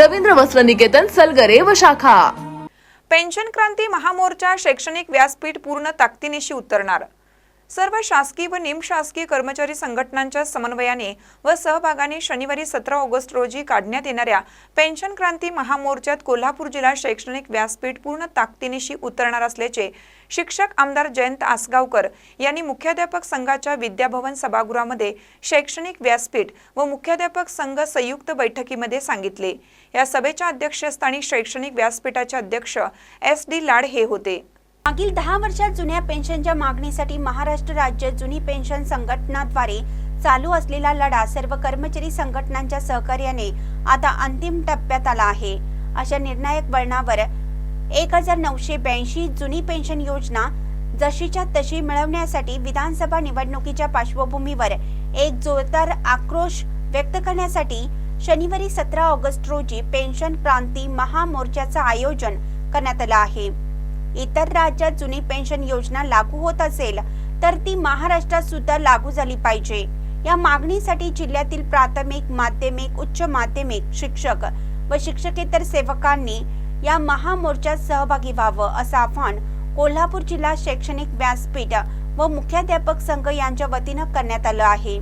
रवींद्र वस्त्र निकेतन सलगरे व शाखा. पेन्शन क्रांती महामोर्चा शैक्षणिक व्यासपीठ पूर्ण ताकदीनिशी उतरणार. सर्व शासकीय व निमशासकीय कर्मचारी संघटनांच्या समन्वयाने व सहभागाने शनिवारी सतरा ऑगस्ट रोजी काढण्यात येणाऱ्या पेन्शन क्रांती महामोर्चात कोल्हापूर जिल्हा शैक्षणिक व्यासपीठ पूर्ण ताकदीनिशी उतरणार असल्याचे शिक्षक आमदार जयंत आसगावकर यांनी मुख्याध्यापक संघाच्या विद्याभवन सभागृहामध्ये शैक्षणिक व्यासपीठ व मुख्याध्यापक संघ संयुक्त बैठकीमध्ये सांगितले. या सभेच्या अध्यक्षस्थानी शैक्षणिक व्यासपीठाचे अध्यक्ष एस डी लाड हे होते. मागील दहा वर्षात जुन्या पेन्शनच्या मागणीसाठी महाराष्ट्र राज्य जुनी पेन्शन संघटनाद्वारे चालू असलेला लढा सर्व कर्मचारी संघटनांच्या सहकार्याने आता अंतिम टप्प्यात आला आहे. अशा निर्णायक वळणावर एक हजार नऊशे ब्याऐंशी जुनी पेन्शन योजना जशीच्या तशी मिळवण्यासाठी विधानसभा निवडणुकीच्या पार्श्वभूमीवर एक जोरदार आक्रोश व्यक्त करण्यासाठी शनिवारी सतरा ऑगस्ट रोजी पेन्शन क्रांती महामोर्चाचं आयोजन करण्यात आलं आहे. इतर राज्यात जुनी पेन्शन योजना लागू होत असेल तर ती महाराष्ट्रात सुद्धा लागू झाली पाहिजे. या मागणीसाठी जिल्ह्यातील प्राथमिक माध्यमिक उच्च माध्यमिक शिक्षक व शिक्षकेतर सेवकांनी या महामोर्चात सहभागी व्हावं असं आवाहन कोल्हापूर जिल्हा शैक्षणिक व्यासपीठ व मुख्याध्यापक संघ यांच्या वतीनं करण्यात आलं आहे.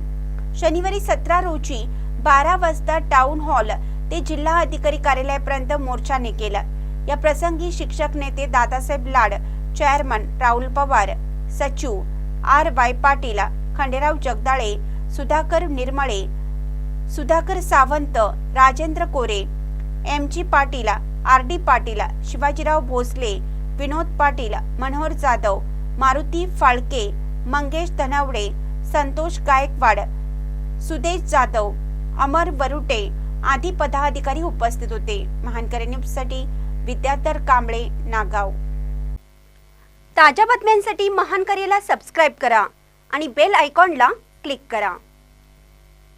शनिवारी सतरा रोजी बारा वाजता टाउन हॉल ते जिल्हा अधिकारी कार्यालयापर्यंत मोर्चा निघेल या प्रसंगी शिक्षक नेते दादासाहेब लाड चेअरमन राहुल पवार सचिव R Y Patil Khanderao Jagdale Sudhakar Nirmale Sudhakar Sawant Rajendra Kore M G Patil R D Patil Shivajirao Bhosale Vinod Patil Manohar Jadhav Maruti Phalke Mangesh Dhanawade Santosh Gaikwad Sudesh Jadhav Amar Warute आदी पदाधिकारी उपस्थित होते. महानकरी न्यूजसाठी विद्याधर कांबळे नागाव. ताज्या बातम्यांसाठी महान करेला subscribe करा आणि बेल आयकॉनला क्लिक करा.